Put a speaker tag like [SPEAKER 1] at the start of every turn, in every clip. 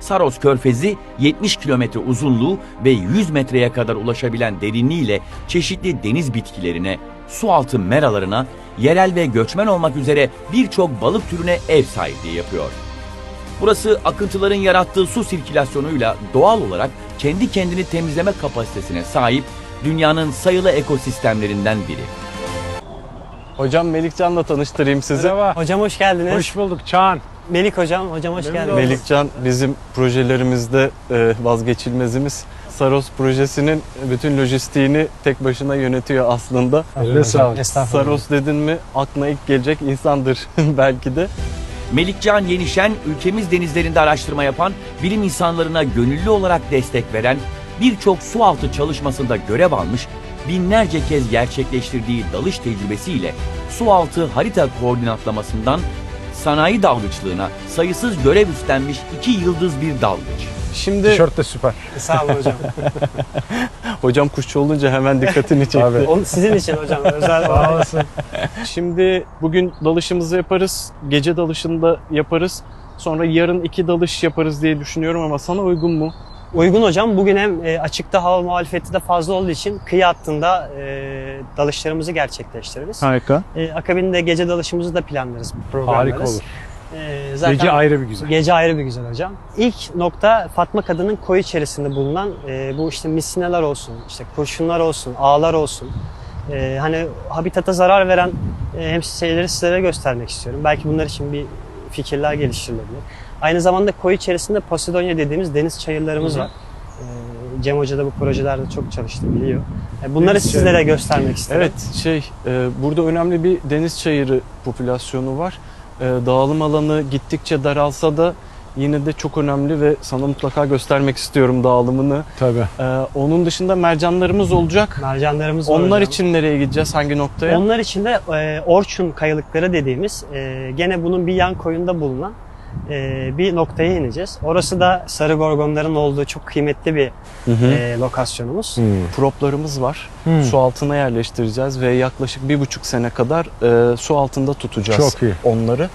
[SPEAKER 1] Saros Körfezi 70 kilometre uzunluğu ve 100 metreye kadar ulaşabilen derinliğiyle çeşitli deniz bitkilerine, sualtı meralarına, yerel ve göçmen olmak üzere birçok balık türüne ev sahipliği yapıyor. Burası akıntıların yarattığı su sirkülasyonuyla doğal olarak kendi kendini temizleme kapasitesine sahip dünyanın sayılı ekosistemlerinden biri.
[SPEAKER 2] Hocam Melikcan'la tanıştırayım sizi.
[SPEAKER 3] Merhaba.
[SPEAKER 4] Hocam hoş geldiniz.
[SPEAKER 3] Hoş bulduk Çağan.
[SPEAKER 4] Melik hocam, hocam hoş geldiniz.
[SPEAKER 2] Melikcan bizim projelerimizde e, vazgeçilmezimiz. Saros projesinin bütün lojistiğini tek başına yönetiyor aslında.
[SPEAKER 3] Sağlık.
[SPEAKER 4] Estağfurullah.
[SPEAKER 2] Saros dedin mi aklına ilk gelecek insandır belki de.
[SPEAKER 1] Melikcan Yenişen ülkemiz denizlerinde araştırma yapan, bilim insanlarına gönüllü olarak destek veren, birçok sualtı çalışmasında görev almış, binlerce kez gerçekleştirdiği dalış tecrübesiyle sualtı harita koordinatlamasından sanayi dalgıçlığına sayısız görev üstlenmiş iki yıldız bir dalgıç.
[SPEAKER 2] Şimdi
[SPEAKER 3] Tişört de süper.
[SPEAKER 4] Sağ olun hocam.
[SPEAKER 2] hocam kuşçu olunca hemen dikkatini çekti.
[SPEAKER 4] Sizin için hocam özel
[SPEAKER 3] Sağ
[SPEAKER 4] olarak.
[SPEAKER 3] olasın.
[SPEAKER 2] Şimdi bugün dalışımızı yaparız. Gece dalışında yaparız. Sonra yarın iki dalış yaparız diye düşünüyorum ama sana uygun mu?
[SPEAKER 4] Uygun hocam. Bugün hem e, açıkta hava muhalefeti de fazla olduğu için kıyı hattında e, dalışlarımızı gerçekleştiririz.
[SPEAKER 2] Harika.
[SPEAKER 4] E, akabinde gece dalışımızı da planlarız, programlarız.
[SPEAKER 3] Harika olur.
[SPEAKER 4] E, zaten
[SPEAKER 3] Gece ayrı bir güzel.
[SPEAKER 4] Gece ayrı bir güzel hocam. İlk nokta Fatma Kadın'ın koyu içerisinde bulunan e, bu işte misineler olsun, işte kurşunlar olsun, ağlar olsun. E, hani habitata zarar veren e, hem şeyleri sizlere göstermek istiyorum. Belki bunlar için bir fikirler geliştirilebilir. Aynı zamanda koyu içerisinde Posidonia dediğimiz deniz çayırlarımız var. E, Cem Hoca da bu projelerde çok çalıştı biliyor. E, bunları
[SPEAKER 3] Deniz
[SPEAKER 4] sizlere
[SPEAKER 3] çayırı.
[SPEAKER 4] göstermek istedim.
[SPEAKER 2] Evet şey e, burada önemli bir deniz çayırı popülasyonu var. E, dağılım alanı gittikçe daralsa da yine de çok önemli ve sana mutlaka göstermek istiyorum dağılımını.
[SPEAKER 3] Tabii.
[SPEAKER 2] E, onun dışında mercanlarımız olacak.
[SPEAKER 4] Mercanlarımız var
[SPEAKER 2] Onlar
[SPEAKER 4] hocam.
[SPEAKER 2] için nereye gideceğiz? Hangi noktaya?
[SPEAKER 4] Onlar için de e, Orçun kayalıkları dediğimiz e, gene bunun bir yan koyunda bulunan e, bir noktaya ineceğiz. Orası da sarı gorgonların olduğu çok kıymetli bir
[SPEAKER 2] Hı hı.
[SPEAKER 4] e, lokasyonumuz.
[SPEAKER 2] Proplarımız var.
[SPEAKER 3] Hmm.
[SPEAKER 2] Su altına yerleştireceğiz ve yaklaşık bir buçuk sene kadar e, su altında tutacağız
[SPEAKER 3] Çok iyi.
[SPEAKER 2] onları.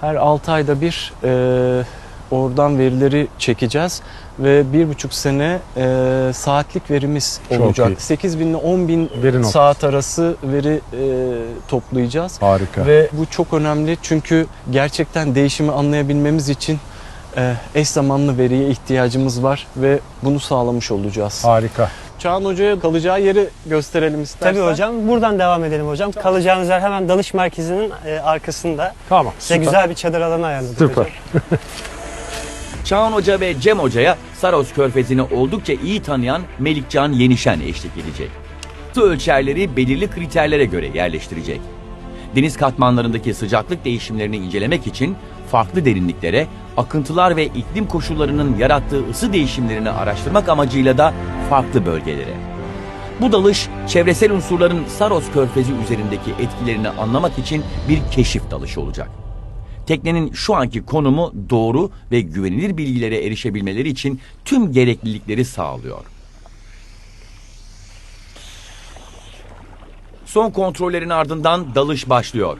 [SPEAKER 2] Her 6 ayda bir e, oradan verileri çekeceğiz ve bir buçuk sene e, saatlik verimiz
[SPEAKER 3] Çok
[SPEAKER 2] olacak.
[SPEAKER 3] iyi.
[SPEAKER 2] 8 bin ile 10 bin
[SPEAKER 3] Veri noktası.
[SPEAKER 2] saat arası veri e, toplayacağız.
[SPEAKER 3] Harika.
[SPEAKER 2] Ve bu çok önemli çünkü gerçekten değişimi anlayabilmemiz için e, eş zamanlı veriye ihtiyacımız var ve bunu sağlamış olacağız.
[SPEAKER 3] Harika.
[SPEAKER 2] Çağan Hoca'ya kalacağı yeri gösterelim istersen.
[SPEAKER 4] Tabii hocam. Buradan devam edelim hocam. Kalacağınız yer hemen dalış merkezinin e, arkasında.
[SPEAKER 3] Tamam.
[SPEAKER 4] Size
[SPEAKER 3] süper.
[SPEAKER 4] güzel bir çadır alanı ayarladık
[SPEAKER 3] Süper.
[SPEAKER 4] hocam.
[SPEAKER 1] Çağan Hoca ve Cem Hoca'ya Saros Körfezi'ni oldukça iyi tanıyan Melikcan Yenişen eşlik edecek. Su ölçerleri belirli kriterlere göre yerleştirecek. Deniz katmanlarındaki sıcaklık değişimlerini incelemek için farklı derinliklere, akıntılar ve iklim koşullarının yarattığı ısı değişimlerini araştırmak amacıyla da farklı bölgelere. Bu dalış çevresel unsurların Saros Körfezi üzerindeki etkilerini anlamak için bir keşif dalışı olacak. Teknenin şu anki konumu doğru ve güvenilir bilgilere erişebilmeleri için tüm gereklilikleri sağlıyor. Son kontrollerin ardından dalış başlıyor.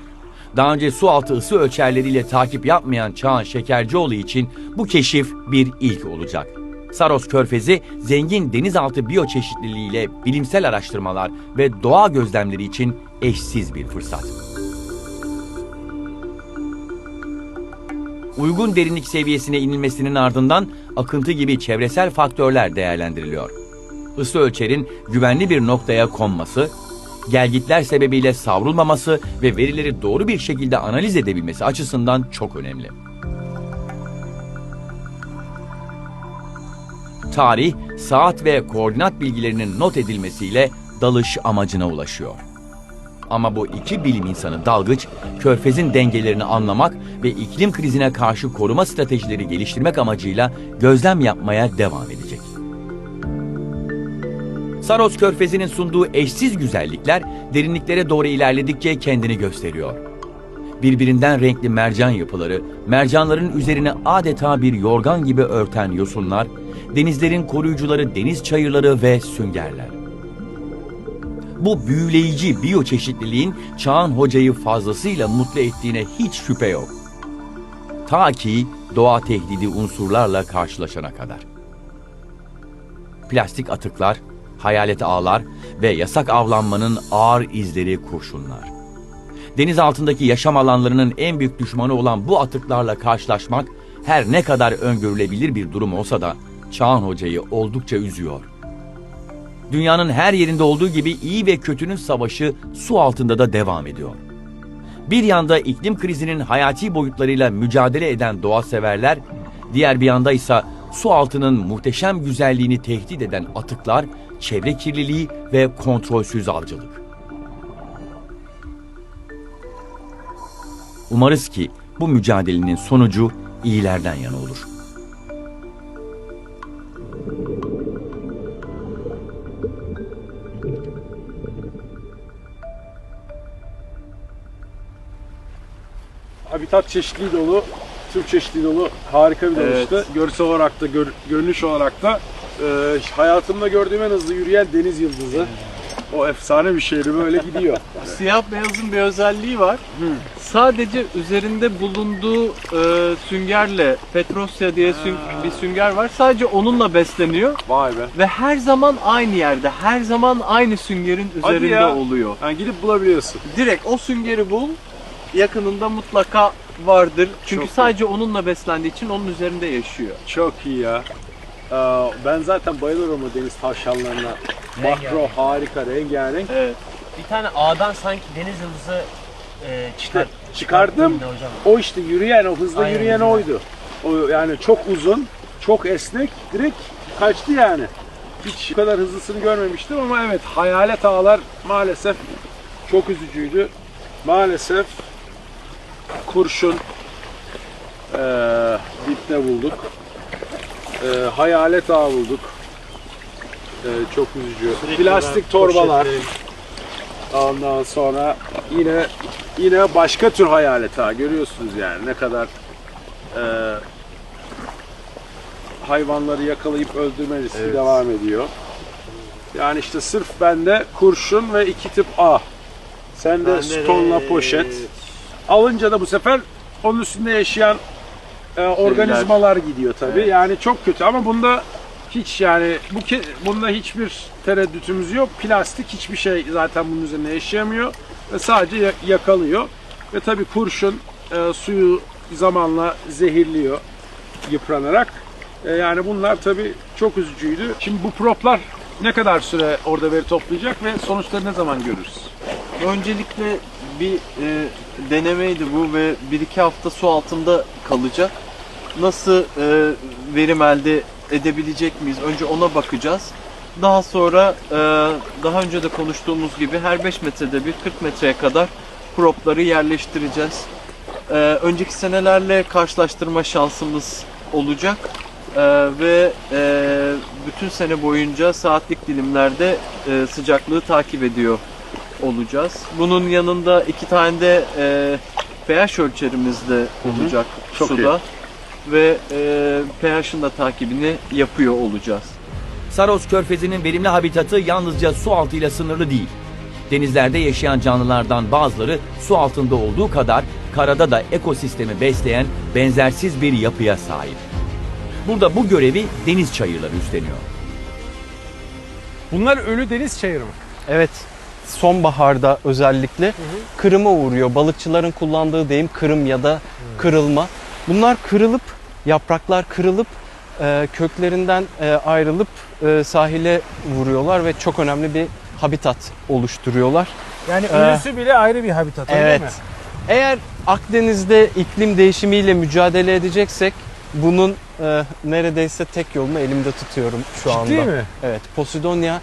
[SPEAKER 1] Daha önce su altı ısı ölçerleriyle takip yapmayan Çağan Şekercioğlu için bu keşif bir ilk olacak. Saros Körfezi zengin denizaltı biyoçeşitliliğiyle bilimsel araştırmalar ve doğa gözlemleri için eşsiz bir fırsat. Uygun derinlik seviyesine inilmesinin ardından akıntı gibi çevresel faktörler değerlendiriliyor. Isı ölçerin güvenli bir noktaya konması, gelgitler sebebiyle savrulmaması ve verileri doğru bir şekilde analiz edebilmesi açısından çok önemli. Tarih, saat ve koordinat bilgilerinin not edilmesiyle dalış amacına ulaşıyor. Ama bu iki bilim insanı dalgıç, körfezin dengelerini anlamak ve iklim krizine karşı koruma stratejileri geliştirmek amacıyla gözlem yapmaya devam edecek. Saros Körfezi'nin sunduğu eşsiz güzellikler derinliklere doğru ilerledikçe kendini gösteriyor. Birbirinden renkli mercan yapıları, mercanların üzerine adeta bir yorgan gibi örten yosunlar, denizlerin koruyucuları deniz çayırları ve süngerler. Bu büyüleyici biyoçeşitliliğin Çağan Hoca'yı fazlasıyla mutlu ettiğine hiç şüphe yok. Ta ki doğa tehdidi unsurlarla karşılaşana kadar. Plastik atıklar, hayalet ağlar ve yasak avlanmanın ağır izleri kurşunlar. Deniz altındaki yaşam alanlarının en büyük düşmanı olan bu atıklarla karşılaşmak her ne kadar öngörülebilir bir durum olsa da Çağan Hoca'yı oldukça üzüyor. Dünyanın her yerinde olduğu gibi iyi ve kötünün savaşı su altında da devam ediyor. Bir yanda iklim krizinin hayati boyutlarıyla mücadele eden doğa severler, diğer bir yanda ise su altının muhteşem güzelliğini tehdit eden atıklar, çevre kirliliği ve kontrolsüz avcılık. Umarız ki bu mücadelenin sonucu iyilerden yana olur.
[SPEAKER 3] Habitat çeşitliliği dolu, tür çeşitliliği dolu harika bir dalıştı. Görsel olarak da, gör- görünüş olarak da e, hayatımda gördüğüm en hızlı yürüyen deniz yıldızı. O efsane bir şeydi böyle gidiyor.
[SPEAKER 5] Siyah beyazın bir özelliği var. Sadece üzerinde bulunduğu e, süngerle Petrosya diye sün- bir sünger var. Sadece onunla besleniyor
[SPEAKER 3] Vay be.
[SPEAKER 5] ve her zaman aynı yerde, her zaman aynı süngerin
[SPEAKER 3] Hadi
[SPEAKER 5] üzerinde
[SPEAKER 3] ya.
[SPEAKER 5] oluyor.
[SPEAKER 3] Yani gidip bulabiliyorsun.
[SPEAKER 5] Direkt o süngeri bul, yakınında mutlaka vardır. Çünkü
[SPEAKER 3] Çok iyi.
[SPEAKER 5] sadece onunla beslendiği için onun üzerinde yaşıyor.
[SPEAKER 3] Çok iyi ya. Ee, ben zaten bayılırım o deniz tavşanlarına. Makro harika, rengarenk.
[SPEAKER 5] Evet.
[SPEAKER 6] Bir tane ağdan sanki deniz yıldızı e, çıkar.
[SPEAKER 3] çıkardım.
[SPEAKER 6] çıkarttığında hocam.
[SPEAKER 3] O işte yürüyen, o hızlı
[SPEAKER 6] Aynen
[SPEAKER 3] yürüyen
[SPEAKER 6] öyle.
[SPEAKER 3] oydu. O yani çok uzun, çok esnek, direkt kaçtı yani. Hiç bu kadar hızlısını görmemiştim ama evet hayalet ağlar maalesef çok üzücüydü. Maalesef kurşun eee dipte bulduk. Eee, hayalet ağ bulduk. Eee, çok üzücü. Plastik torbalar. Ondan sonra yine yine başka tür hayalet ağı görüyorsunuz yani ne kadar e, hayvanları yakalayıp öldürme riski devam ediyor. Yani işte sırf bende kurşun ve iki tip ağ. Sende stonla poşet. Alınca da bu sefer onun üstünde yaşayan e, organizmalar gidiyor tabii. Yani çok kötü ama bunda hiç yani bu ke- bunda hiçbir tereddütümüz yok. Plastik hiçbir şey zaten bunun üzerine yaşayamıyor ve sadece ya- yakalıyor. Ve tabii kurşun e, suyu zamanla zehirliyor yıpranarak. E, yani bunlar tabii çok üzücüydü. Şimdi bu proplar ne kadar süre orada veri toplayacak ve sonuçları ne zaman görürüz?
[SPEAKER 5] Öncelikle bir e, denemeydi bu ve bir iki hafta su altında kalacak. Nasıl e, verim elde edebilecek miyiz? Önce ona bakacağız. Daha sonra e, daha önce de konuştuğumuz gibi her 5 metrede bir 40 metreye kadar propları yerleştireceğiz. E, önceki senelerle karşılaştırma şansımız olacak. E, ve e, bütün sene boyunca saatlik dilimlerde e, sıcaklığı takip ediyor olacağız. Bunun yanında iki tane de e, pH ölçerimiz de olacak
[SPEAKER 3] Çok
[SPEAKER 5] suda. Ve e, pH'ın da takibini yapıyor olacağız.
[SPEAKER 1] Saros Körfezi'nin verimli habitatı yalnızca su altıyla sınırlı değil. Denizlerde yaşayan canlılardan bazıları su altında olduğu kadar karada da ekosistemi besleyen benzersiz bir yapıya sahip. Burada bu görevi deniz çayırları üstleniyor.
[SPEAKER 7] Bunlar ölü deniz çayırı mı?
[SPEAKER 2] Evet. Sonbaharda özellikle kırıma uğruyor. Balıkçıların kullandığı deyim kırım ya da kırılma. Bunlar kırılıp yapraklar kırılıp e, köklerinden e, ayrılıp e, sahile vuruyorlar ve çok önemli bir habitat oluşturuyorlar.
[SPEAKER 7] Yani
[SPEAKER 2] Ee,
[SPEAKER 7] ölüsü bile ayrı bir habitat öyle
[SPEAKER 2] Evet.
[SPEAKER 7] mi?
[SPEAKER 2] Eğer Akdeniz'de iklim değişimiyle mücadele edeceksek bunun e, neredeyse tek yolunu elimde tutuyorum şu anda.
[SPEAKER 7] Ciddi mi?
[SPEAKER 2] Evet, Posidonia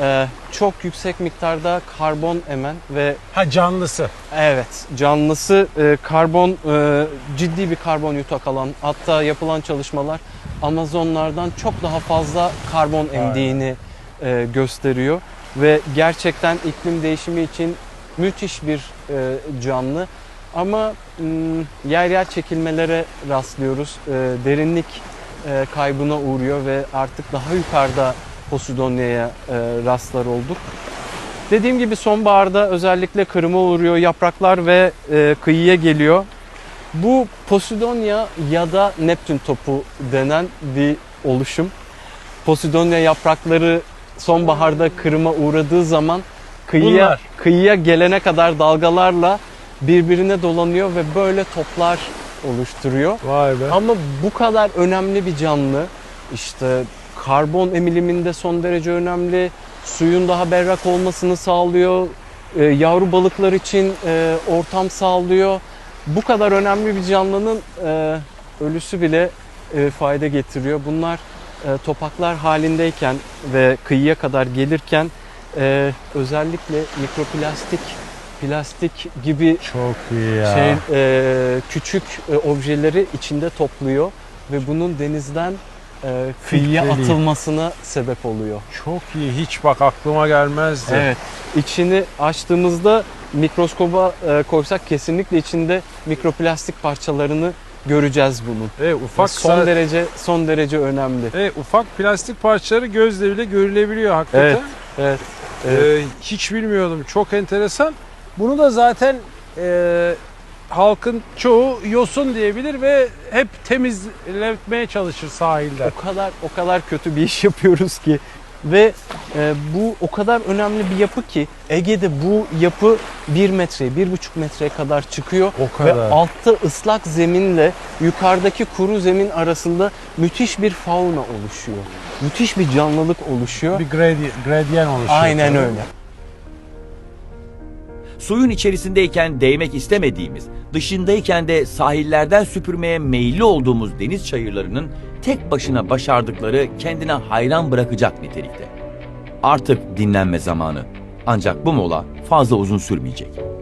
[SPEAKER 2] e, çok yüksek miktarda karbon emen ve
[SPEAKER 7] Ha canlısı.
[SPEAKER 2] evet canlısı e, karbon e, ciddi bir karbon yutak alan hatta yapılan çalışmalar Amazonlardan çok daha fazla karbon emdiğini e, gösteriyor ve gerçekten iklim değişimi için müthiş bir e, canlı ama m, yer yer çekilmelere rastlıyoruz. E, derinlik e, kaybına uğruyor ve artık daha yukarıda Posidonia'ya e, rastlar olduk. Dediğim gibi sonbaharda özellikle kırıma uğruyor yapraklar ve e, kıyıya geliyor. Bu Posidonia ya da Neptün topu denen bir oluşum. Posidonia yaprakları sonbaharda kırıma uğradığı zaman kıyıya
[SPEAKER 7] Bunlar.
[SPEAKER 2] kıyıya gelene kadar dalgalarla birbirine dolanıyor ve böyle toplar oluşturuyor.
[SPEAKER 7] Vay be.
[SPEAKER 2] Ama bu kadar önemli bir canlı işte karbon emiliminde son derece önemli. Suyun daha berrak olmasını sağlıyor. e, yavru balıklar için e, ortam sağlıyor. Bu kadar önemli bir canlının e, ölüsü bile e, fayda getiriyor. Bunlar e, topaklar halindeyken ve kıyıya kadar gelirken e, özellikle mikroplastik, plastik gibi
[SPEAKER 7] Çok iyi ya.
[SPEAKER 2] şey e, küçük e, objeleri içinde topluyor ve bunun denizden e, kıyıya
[SPEAKER 7] Filtreliyor.
[SPEAKER 2] atılmasına sebep oluyor.
[SPEAKER 7] Çok iyi. Hiç bak aklıma gelmezdi.
[SPEAKER 2] Evet. İçini açtığımızda mikroskoba e, koysak kesinlikle içinde mikroplastik parçalarını göreceğiz bunun.
[SPEAKER 7] E, ufak
[SPEAKER 2] son
[SPEAKER 7] sa-
[SPEAKER 2] derece son derece önemli.
[SPEAKER 7] e, ufak plastik parçaları gözle bile görülebiliyor hakikaten.
[SPEAKER 2] Evet. Evet.
[SPEAKER 7] Ee, hiç bilmiyordum. Çok enteresan. Bunu da zaten e, halkın çoğu yosun diyebilir ve hep temizletmeye çalışır sahilden.
[SPEAKER 2] O kadar o kadar kötü bir iş yapıyoruz ki ve e, bu o kadar önemli bir yapı ki Ege'de bu yapı 1 metreye, 1,5 metreye kadar çıkıyor.
[SPEAKER 7] O
[SPEAKER 2] Ve
[SPEAKER 7] kadar.
[SPEAKER 2] altta ıslak zeminle yukarıdaki kuru zemin arasında müthiş bir fauna oluşuyor. Müthiş bir canlılık oluşuyor.
[SPEAKER 7] bir gradyen oluşuyor.
[SPEAKER 2] Aynen öyle.
[SPEAKER 1] Suyun içerisindeyken değmek istemediğimiz, dışındayken de sahillerden süpürmeye meyilli olduğumuz deniz çayırlarının tek başına başardıkları kendine hayran bırakacak nitelikte. Artık dinlenme zamanı. Ancak bu mola fazla uzun sürmeyecek.